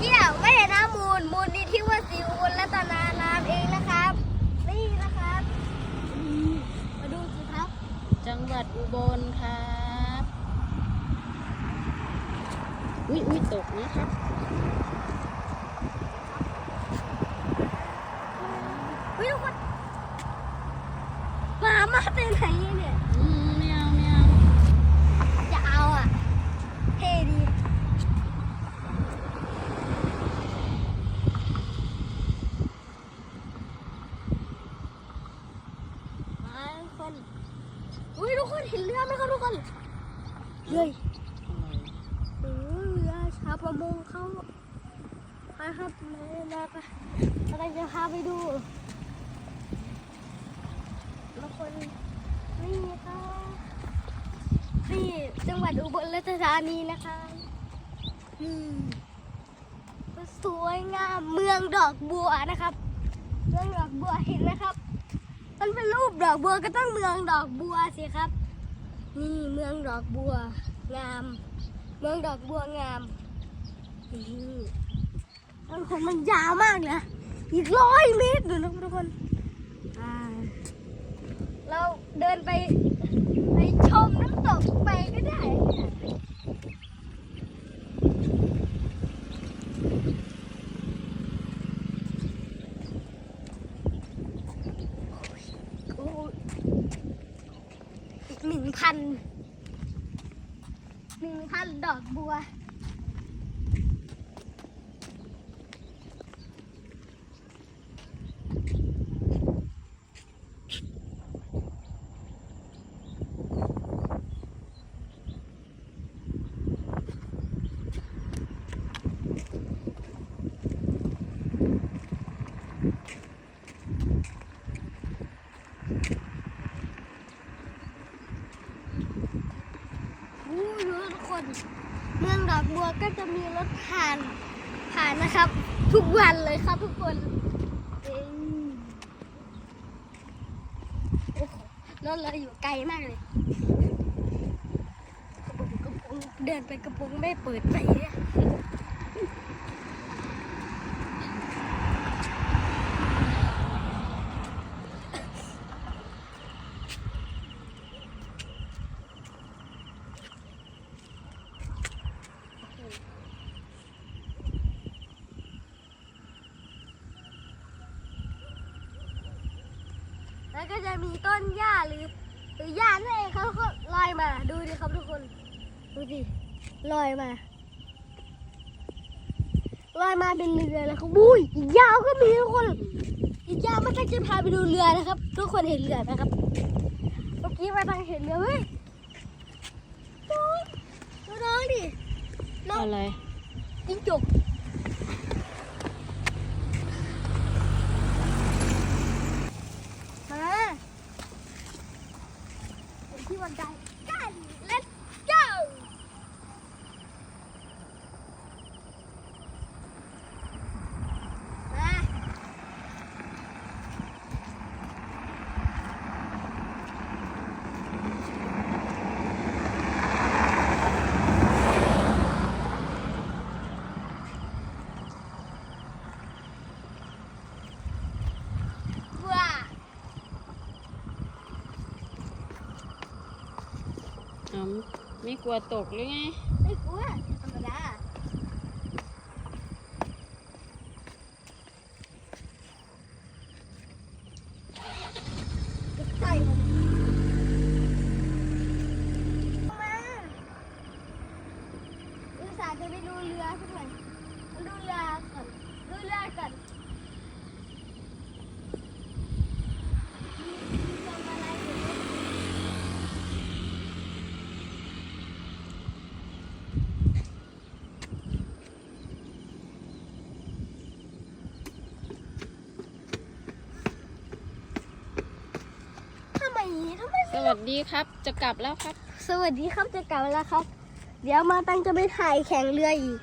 เที่ยวไม่เห็นน้ำมูลมูลนี่ที่ว่าสีอุลรัตนานามเองนะครับ นี่นะครับอืมมาดูสิครับ จังหวัดอุบลครับ อุ้ยอุ้ยตกนะครับ เฮ้ยทุกคนหมามาเป็นไหนเนี่ย อืมไม่เอาไม่เอา จะเอาอะ เท่ดี มาทุกคนอุ้ยทุกคน เห็นเรือไหมครับทุกคนเรือเออเรือชาวประมงเขาไปครับเลยนะไปเราจะพาไปดูทุกคนนี่ค่ะนี่จังหวัดอุบลราชธานีนะคะนี่สวยงามเมืองดอกบัวนะครับ เมืองดอกบัวเห็นไหมครับ มันเป็นรูปดอกบัวก็ต้องเมืองดอกบัวสิครับ นี่เมืองดอกบัวงาม เมืองดอกบัวงามนี่มันคนมันยาวมากเลยอีกร้อยเมตรดูนะทุกคนเราเดินไปไปชมน้ำตกไปก็ได้เนี่ยโอ้ยอีก หนึ่งพันหนึ่งพันดอกบัวอู้ดูทุกค น เมืองดอกบัวก็จะมีรถผ่านผ่านนะครับ ทุกวันเลยครับทุกคนโอ้โหรถเราอยู่ไกลมากเลยกระปุกระโปรงเดินไปกระโปรงไม่เปิดไปเนี่ย แล้วก็จะมีต้นหญ้าหรือ หรือหญ้านั่นเองเขาก็ลอยมา ดูดิครับทุกคน ดูดิลอยมาลอยมาเป็นเรือแล้วครับบุ้ยอีกยาวก็มีทุกคน อีกยาวมาตั้งจะพาไปดูเรือนะครับ ทุกคนเห็นเรือไหมครับ เมื่อกี้มาตั้งเห็นเรือเฮ้ยน้องดูน้องดิน้องอะไรจิ้งจกมาไปที่วันใดกัน let's go มา ว้า เอาไม่กลัวตกหรือไง ไม่กลัว ธรรมดาใส่มาอุตส่าห์จะไปดูเรือสักหน่อยมดูเรือก่อนดูเรือก่อนทำอะไรอยู่เนี่ย ทำไมทำไมสวัสดีครับ จะกลับแล้วครับ สวัสดีครับจะกลับแล้วครับ เดี๋ยวมาตังจะไปถ่ายแข่งเรืออีก